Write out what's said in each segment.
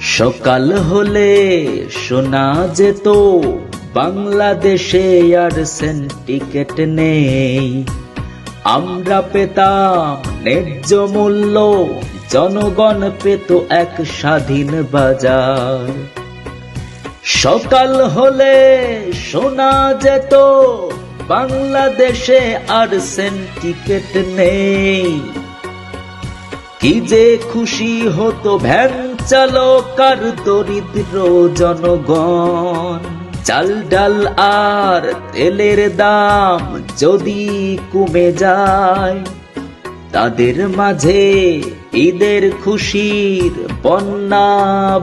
সকাল হলে শোনা যেত, বাংলাদেশে আর সেন্টিকেট নেই। আমরা পেতাম ন্যায্য মূল্য, জনগণ পেত এক স্বাধীন বাজার। সকাল হলে শোনা যেত, বাংলাদেশে আর সেন্টিকেট নেই। কি যে খুশি হতো ভ্যান চালক আর দরিদ্র জনগণ? চাল ডাল আর তেলের দাম যদি কমে যায়, তাদের মাঝে ঈদের খুশির বন্যা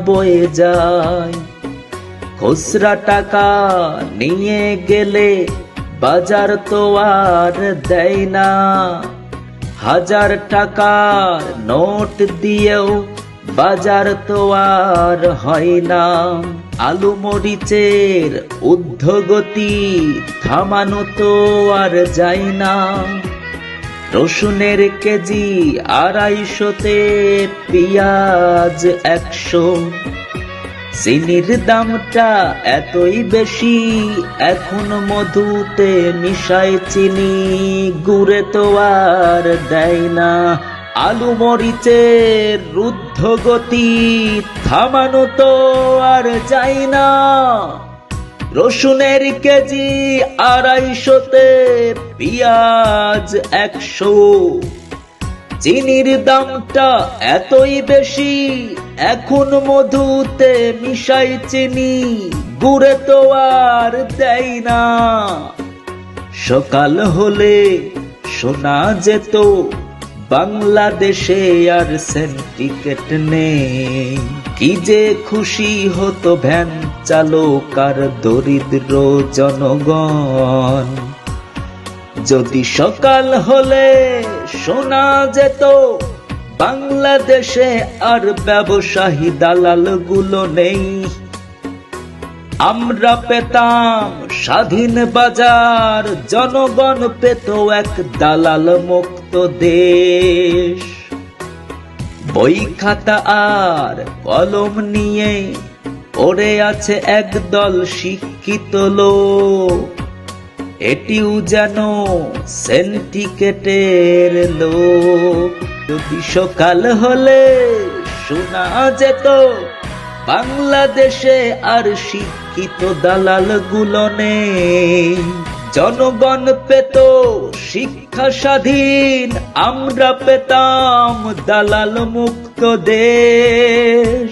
বয়ে যায়। খুচরা টাকা নিয়ে গেলে বাজার তো আর দেয় না। হাজার টাকা নোট দিয়েও বাজার তো আর হয় না। আলু মরিচের ঊর্ধ্বগতি থামানো তো আর যায় না। রসুনের কেজি আড়াইশোতে পেঁয়াজ একশো। চিনির দামটা এতই বেশি, এখন মধুতে মিশাই চিনি, গুড়ে তো আর দেয় না। আলু মরিচের রুদ্ধ গতি, থামানো তো আর যায় না। রসুনের কেজি আড়াইশোতে পেঁয়াজ একশো। চিনির দামটা এতই বেশি, এখন মধুতে মিশাই চিনি, গুড়ে তো আর দেয় না। সকাল হলে শোনা যেত বাংলাদেশে আর সেন্টিকেট নেই। কি যে খুশি হতো ভ্যান চালক আর দরিদ্র জনগণ। যদি সকাল হলে শোনা যেত, বাংলাদেশে আর ব্যবসায়ী দালালগুলো নেই। আমরা পেতাম স্বাধীন বাজার, জনগণ পেত এক দালাল মুক্ত দেশ। বই খাতা আর কলম নিয়ে পড়ে আছে একদল শিক্ষিত লোক। এটিও যেন সেন্টিকেটের লোক। যদি সকাল হলে শোনা যেত, বাংলাদেশে আর শিক্ষিত দালালগুলো নেই। জনগণ পেত শিক্ষা স্বাধীন, আমরা পেতাম দালাল মুক্ত দেশ।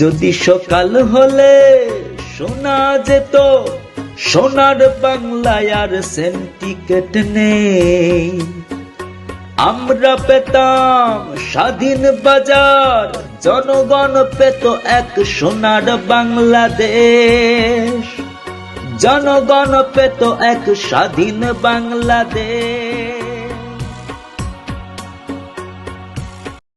যদি সকাল হলে শোনা যেত, সোনার বাংলায় আর সেন্টিকেট নেই। আমরা পেতাম স্বাধীন বাজার, জনগণ পেত এক সোনার বাংলাদেশ। জনগণ পেত এক স্বাধীন বাংলাদেশ।